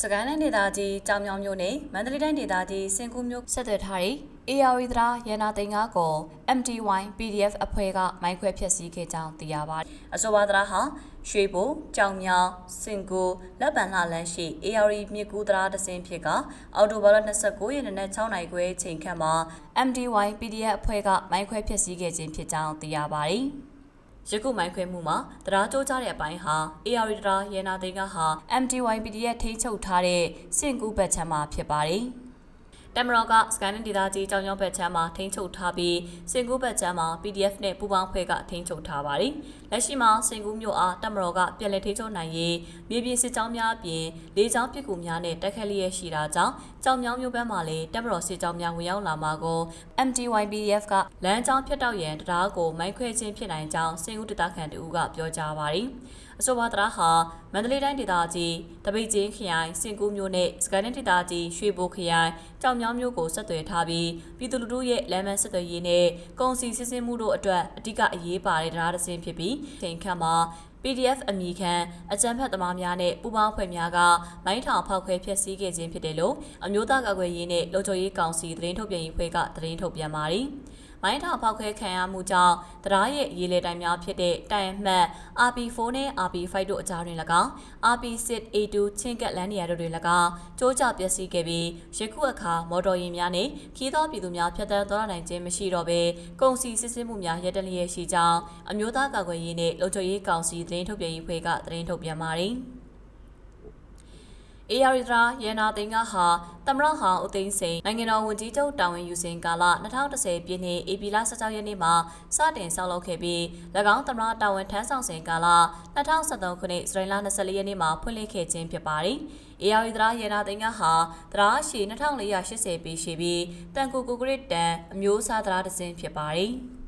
စကိုင်းတိုင်းဒေသကြီးကြောင်မြောင်မြို့နယ်မန္တလေးတိုင်းဒေသကြီးစင်ကူးမြို့ဆက်သွယ်ထားတဲ့ AR သရာရန်နာသိန်းကားကို MTY PDF အဖွဲ့ကမိုင်းခွဲဖျက်ဆီးခဲ့ကြောင်းသိရပါတယ်။အဆိုပါသရာဟာရွှေဘိုကြောင်မြောင်စင်ကူလက်ပံလှလန်းရှိ AR မြစ်ကူးသရာတစင်းဖြစ်ကအော်တိုဘာလ29ရက်နေ့6နိုင်ခွဲချိန်ခန့်မှာ MTY PDF အဖွဲ့ကမိုင်းခွဲဖျက်ဆီးခဲ့ခြင်းဖြစ်ကြောင်းသိရပါတယ်။ ရခုမိုင်းခွဲမှုမှာတရားကြိုးကြတဲ့အပိုင်းဟာ AR တရားရဲနာသိန်းကဟာ MTYPD ရဲ့ထိန်းချုပ်ထားတဲ့စင်ကူးဘက်ချမ်းမှာဖြစ်ပါတယ်။ တမရောကစကိုင်းနယ်ဒေသကြီးကြောင်ကြောင်ဘက်ချမ်းမှာထိန်းချုပ်ထားပြီးစင်ကူးဘက်ချမ်းမှာ PDF နဲ့ပူးပေါင်းဖွဲ့ကထိန်းချုပ်ထားပါတယ်။လက်ရှိမှာစင်ကူးမြို့အားတမရောကပြည်လည်ထိန်းချုပ်နိုင်ရေးမြေပြင်စစ်ကြောင်းများအပြင်လေကြောင်းပစ်ကူများနဲ့တက်ခက်လျက်ရှိတာကြောင့်ကြောင်မြောင်းမြို့ဘက်မှာလည်းတမရောစစ်ကြောင်းများဝင်ရောက်လာမှာကို MTYPDF ကလမ်းကြောင်းဖြတ်တောက်ရန်တရားကိုမိုင်းခွဲခြင်းဖြစ်နိုင်ကြောင်းစင်ဦးဒေသခံတူကပြောကြားပါတယ်။အဆိုပါတရားဟာမန္တလေးတိုင်းဒေသကြီးတပိတ်ချင်းခရိုင်စင်ကူးမြို့နဲ့စကိုင်းတိုင်းဒေသကြီးရွှေဘိုခရိုင်ကြောင်မြောင်းမြို့ကိုဆက်သွယ်ထားပြီးပြည်သူလူထုရဲ့လမ်းမဆက်သွယ်ရေးနဲ့ကုန်စည်စစ်ဆေးမှုတို့အတွက်အဓိကအရေးပါတဲ့တရားတစ်စင်းဖြစ်ပြီးချိန်ခန့်မှာ PDF အမိခံအကြမ်းဖက်သမားများနဲ့ပူးပေါင်းဖွဲ့များကမိုင်းထောင်ဖောက်ခွဲဖျက်ဆီးခဲ့ခြင်းဖြစ်တယ်လို့အမျိုးသားကာကွယ်ရေးနဲ့လုံခြုံရေးကောင်စီသတင်းထုတ်ပြန်ရေးဖွဲ့ကသတင်းထုတ်ပြန်ပါတယ်။ မိုင်းထောင်ဖောက်ခွဲခံရမှုကြောင့်တရားရဲ့ရေလေတိုင်များဖြစ်တဲ့တိုင်အမှတ် RP4 နဲ့ RP5 တို့အကြားတွင်၎င်း RP6 A2 ချင်းကက်လန်နီယာတို့တွင်၎င်းကျိုးကျပျက်စီးခဲ့ပြီးယခုအခါမော်တော်ယာဉ်များနှင့်ခီးသောပြည်သူများဖျက်ဆီးသွားနိုင်ခြင်းမရှိတော့ဘဲကုန်စည်စစ်ဆေးမှုများရပ်တန့်လျက်ရှိကြောင်းအမျိုးသားကာကွယ်ရေးနှင့်လုံခြုံရေးကောင်စီသတင်းထုတ်ပြန်ရေးဖွဲ့ကသတင်းထုတ်ပြန်ပါတယ်။ AR ဒရာရန်နာသိန်းကဟာသမရဟောင်ဦးသိန်းစိန်နိုင်ငံတော်ဝန်ကြီးချုပ်တာဝန်ယူစဉ်ကာလ2010ပြည့်နှစ်ဧပြီလ16ရက်နေ့မှာစတင်ဆောက်လုပ်ခဲ့ပြီး၎င်းသမရတာဝန်ထမ်းဆောင်စဉ်ကာလ2013ခုနှစ်ဇူလိုင်လ24ရက်နေ့မှာဖွင့်လှစ်ခဲ့ခြင်းဖြစ်ပါတယ်။ AR ဒရာရန်နာသိန်းကဟာဒရာရှည်2480ပေရှိပြီးတန်ကူကူဂရစ်တန်အမျိုးအစားဒရာတစ်စင်းဖြစ်ပါတယ်။